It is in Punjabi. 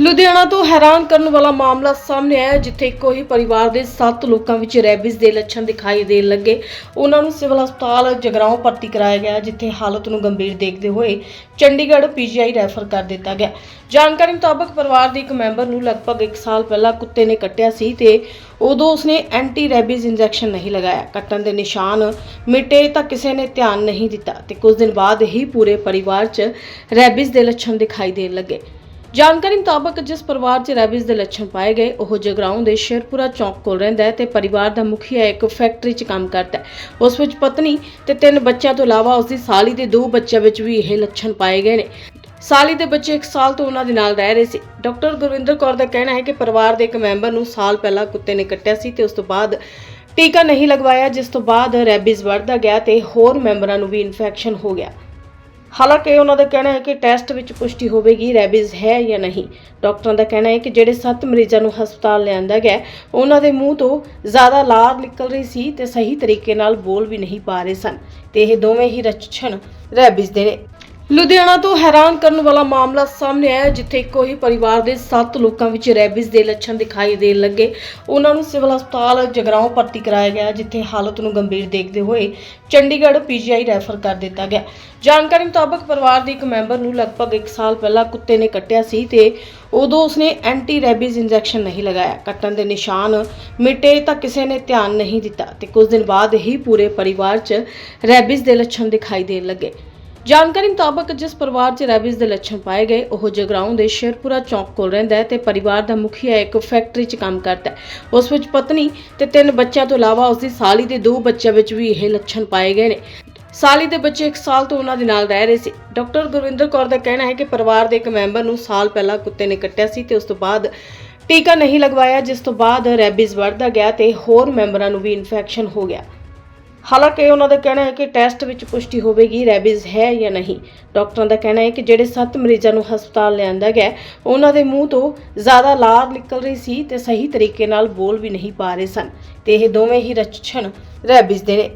ਲੁਧਿਆਣਾ ਤੋਂ ਹੈਰਾਨ ਕਰਨ ਵਾਲਾ ਮਾਮਲਾ ਸਾਹਮਣੇ ਆਇਆ, ਜਿੱਥੇ ਇੱਕੋ ਹੀ ਪਰਿਵਾਰ ਦੇ 7 ਲੋਕਾਂ ਵਿੱਚ ਰੈਬਿਸ ਦੇ ਲੱਛਣ ਦਿਖਾਈ ਦੇਣ ਲੱਗੇ। ਉਹਨਾਂ ਨੂੰ ਸਿਵਲ ਹਸਪਤਾਲ ਜਗਰਾਉਂ ਭਰਤੀ ਕਰਾਇਆ ਗਿਆ, ਜਿੱਥੇ ਹਾਲਤ ਨੂੰ ਗੰਭੀਰ ਦੇਖਦੇ ਹੋਏ ਚੰਡੀਗੜ੍ਹ ਪੀਜੀਆਈ ਰੈਫਰ ਕਰ ਦਿੱਤਾ ਗਿਆ। ਜਾਣਕਾਰੀ ਮੁਤਾਬਕ ਪਰਿਵਾਰ ਦੇ ਇੱਕ ਮੈਂਬਰ ਨੂੰ ਲਗਭਗ 1 ਸਾਲ ਪਹਿਲਾਂ ਕੁੱਤੇ ਨੇ ਕੱਟਿਆ ਸੀ ਤੇ ਉਦੋਂ ਉਸਨੇ ਐਂਟੀ ਰੈਬਿਸ ਇੰਜੈਕਸ਼ਨ ਨਹੀਂ ਲਗਾਇਆ। ਕੱਟਣ ਦੇ ਨਿਸ਼ਾਨ ਮਿਟੇ ਤਾਂ ਕਿਸੇ ਨੇ ਧਿਆਨ ਨਹੀਂ ਦਿੱਤਾ ਤੇ ਕੁਝ ਦਿਨ ਬਾਅਦ ਹੀ ਪੂਰੇ ਪਰਿਵਾਰ 'ਚ ਰੈਬਿਸ ਦੇ ਲੱਛਣ ਦਿਖਾਈ ਦੇਣ ਲੱਗੇ। ਜਾਣਕਾਰੀ ਮੁਤਾਬਕ ਜਿਸ ਪਰਿਵਾਰ 'ਚ ਰੈਬਿਸ ਦੇ ਲੱਛਣ ਪਾਏ ਗਏ, ਉਹ ਜਗਰਾਉਂ ਦੇ ਸ਼ੇਰਪੁਰਾ ਚੌਂਕ ਕੋਲ ਰਹਿੰਦਾ ਹੈ ਤੇ ਪਰਿਵਾਰ ਦਾ ਮੁਖੀਆ ਇੱਕ ਫੈਕਟਰੀ 'ਚ ਕੰਮ ਕਰਦਾ ਹੈ। ਉਸ ਵਿੱਚ ਪਤਨੀ ਤੇ ਤਿੰਨ ਬੱਚਿਆਂ ਤੋਂ ਇਲਾਵਾ ਉਸ ਦੀ ਸਾਲੀ ਦੇ ਦੋ ਬੱਚਿਆਂ ਵਿੱਚ ਵੀ ਇਹ ਲੱਛਣ ਪਾਏ ਗਏ ਨੇ। ਸਾਲੀ ਦੇ ਬੱਚੇ 1 ਸਾਲ ਤੋਂ ਉਹਨਾਂ ਦੇ ਨਾਲ ਰਹਿ ਰਹੇ ਸੀ। ਡਾਕਟਰ ਗੁਰਵਿੰਦਰ ਕੌਰ ਦਾ ਕਹਿਣਾ ਹੈ ਕਿ ਪਰਿਵਾਰ ਦੇ ਇੱਕ ਮੈਂਬਰ ਨੂੰ ਸਾਲ ਪਹਿਲਾਂ ਕੁੱਤੇ ਨੇ ਕੱਟਿਆ ਸੀ ਤੇ ਉਸ ਤੋਂ ਬਾਅਦ ਟੀਕਾ ਨਹੀਂ ਲਗਵਾਇਆ, ਜਿਸ ਤੋਂ ਬਾਅਦ ਰੈਬਿਸ ਵੱਧਦਾ ਗਿਆ ਤੇ ਹੋਰ ਮੈਂਬਰਾਂ ਨੂੰ ਵੀ ਇਨਫੈਕਸ਼ਨ ਹੋ ਗਿਆ। ਹਾਲਾਂਕਿ ਉਹਨਾਂ ਦਾ ਕਹਿਣਾ ਹੈ ਕਿ ਟੈਸਟ ਵਿੱਚ ਪੁਸ਼ਟੀ ਹੋਵੇਗੀ, ਰੈਬੀਜ਼ ਹੈ ਜਾਂ ਨਹੀਂ। ਡਾਕਟਰਾਂ ਦਾ ਕਹਿਣਾ ਹੈ ਕਿ ਜਿਹੜੇ 7 ਮਰੀਜ਼ਾਂ ਨੂੰ ਹਸਪਤਾਲ ਲਿਆਂਦਾ ਗਿਆ, ਉਹਨਾਂ ਦੇ ਮੂੰਹ ਤੋਂ ਜ਼ਿਆਦਾ ਲਾਰ ਨਿਕਲ ਰਹੀ ਸੀ ਤੇ ਸਹੀ ਤਰੀਕੇ ਨਾਲ ਬੋਲ ਵੀ ਨਹੀਂ ਪਾ ਰਹੇ ਸਨ ਤੇ ਇਹ ਦੋਵੇਂ ਹੀ ਲੱਛਣ ਰੈਬਿਸ ਦੇ ਨੇ। ਲੁਧਿਆਣਾ ਤੋਂ ਹੈਰਾਨ ਕਰਨ ਵਾਲਾ ਮਾਮਲਾ ਸਾਹਮਣੇ ਆਇਆ ਹੈ, ਜਿੱਥੇ ਇੱਕੋ ਹੀ ਪਰਿਵਾਰ ਦੇ 7 ਲੋਕਾਂ ਵਿੱਚ ਰੈਬਿਸ ਦੇ ਲੱਛਣ ਦਿਖਾਈ ਦੇਣ ਲੱਗੇ। ਉਹਨਾਂ ਨੂੰ ਸਿਵਲ ਹਸਪਤਾਲ ਜਗਰਾਉਂ ਭਰਤੀ ਕਰਾਇਆ ਗਿਆ ਜਿੱਥੇ ਹਾਲਤ ਨੂੰ ਗੰਭੀਰ ਦੇਖਦੇ ਹੋਏ ਚੰਡੀਗੜ੍ਹ ਪੀਜੀਆਈ ਰੈਫਰ ਕਰ ਦਿੱਤਾ ਗਿਆ। ਜਾਣਕਾਰੀ ਮੁਤਾਬਕ ਪਰਿਵਾਰ ਦੇ ਇੱਕ ਮੈਂਬਰ ਨੂੰ ਲਗਭਗ 1 ਸਾਲ ਪਹਿਲਾਂ ਕੁੱਤੇ ਨੇ ਕੱਟਿਆ ਸੀ ਤੇ ਉਦੋਂ ਉਸਨੇ ਐਂਟੀ ਰੈਬਿਸ ਇੰਜੈਕਸ਼ਨ ਨਹੀਂ ਲਗਾਇਆ। ਕੱਟਣ ਦੇ ਨਿਸ਼ਾਨ ਮਿਟੇ ਤਾਂ ਕਿਸੇ ਨੇ ਧਿਆਨ ਨਹੀਂ ਦਿੱਤਾ ਤੇ ਕੁਝ ਦਿਨ ਬਾਅਦ ਹੀ ਪੂਰੇ ਪਰਿਵਾਰ 'ਚ ਰੈਬਿਸ ਦੇ ਲੱਛਣ ਦਿਖਾਈ ਦੇਣ ਲੱਗੇ। ਜਾਣਕਾਰੀ ਮੁਤਾਬਕ ਜਿਸ ਪਰਿਵਾਰ 'ਚ ਰੈਬਿਸ ਦੇ ਲੱਛਣ ਪਾਏ ਗਏ, ਉਹ ਜਗਰਾਉਂ ਦੇ ਸ਼ੇਰਪੁਰਾ ਚੌਂਕ ਕੋਲ ਰਹਿੰਦਾ ਹੈ ਤੇ ਪਰਿਵਾਰ ਦਾ ਮੁਖੀਆ ਇੱਕ ਫੈਕਟਰੀ 'ਚ ਕੰਮ ਕਰਦਾ ਹੈ। ਉਸ ਵਿੱਚ ਪਤਨੀ ਤੇ ਤਿੰਨ ਬੱਚਿਆਂ ਤੋਂ ਇਲਾਵਾ ਉਸ ਦੀ ਸਾਲੀ ਦੇ ਦੋ ਬੱਚਿਆਂ ਵਿੱਚ ਵੀ ਇਹ ਲੱਛਣ ਪਾਏ ਗਏ ਨੇ। ਸਾਲੀ ਦੇ ਬੱਚੇ 1 ਸਾਲ ਤੋਂ ਉਹਨਾਂ ਦੇ ਨਾਲ ਰਹਿ ਰਹੇ ਸੀ। ਡਾਕਟਰ ਗੁਰਵਿੰਦਰ ਕੌਰ ਦਾ ਕਹਿਣਾ ਹੈ ਕਿ ਪਰਿਵਾਰ ਦੇ ਇੱਕ ਮੈਂਬਰ ਨੂੰ ਸਾਲ ਪਹਿਲਾਂ ਕੁੱਤੇ ਨੇ ਕੱਟਿਆ ਸੀ ਤੇ ਉਸ ਤੋਂ ਬਾਅਦ ਟੀਕਾ ਨਹੀਂ ਲਗਵਾਇਆ, ਜਿਸ ਤੋਂ ਬਾਅਦ ਰੈਬਿਸ ਵੱਧਦਾ ਗਿਆ ਤੇ ਹੋਰ ਮੈਂਬਰਾਂ ਨੂੰ ਵੀ ਇਨਫੈਕਸ਼ਨ ਹੋ ਗਿਆ। ਹਾਲਾਂਕਿ ਉਹਨਾਂ ਦਾ ਕਹਿਣਾ ਹੈ ਕਿ ਟੈਸਟ ਵਿੱਚ ਪੁਸ਼ਟੀ ਹੋਵੇਗੀ, ਰੈਬੀਜ਼ ਹੈ ਜਾਂ ਨਹੀਂ। ਡਾਕਟਰਾਂ ਦਾ ਕਹਿਣਾ ਹੈ ਕਿ ਜਿਹੜੇ 7 ਮਰੀਜ਼ਾਂ ਨੂੰ ਹਸਪਤਾਲ ਲਿਆਂਦਾ ਗਿਆ ਉਹਨਾਂ ਦੇ ਮੂੰਹ ਤੋਂ ਜ਼ਿਆਦਾ ਲਾਰ ਨਿਕਲ ਰਹੀ ਸੀ ਤੇ ਸਹੀ ਤਰੀਕੇ ਨਾਲ ਬੋਲ ਵੀ ਨਹੀਂ ਪਾ ਰਹੇ ਸਨ ਤੇ ਇਹ ਦੋਵੇਂ ਹੀ ਲੱਛਣ ਰੈਬਿਸ ਦੇ ਨੇ।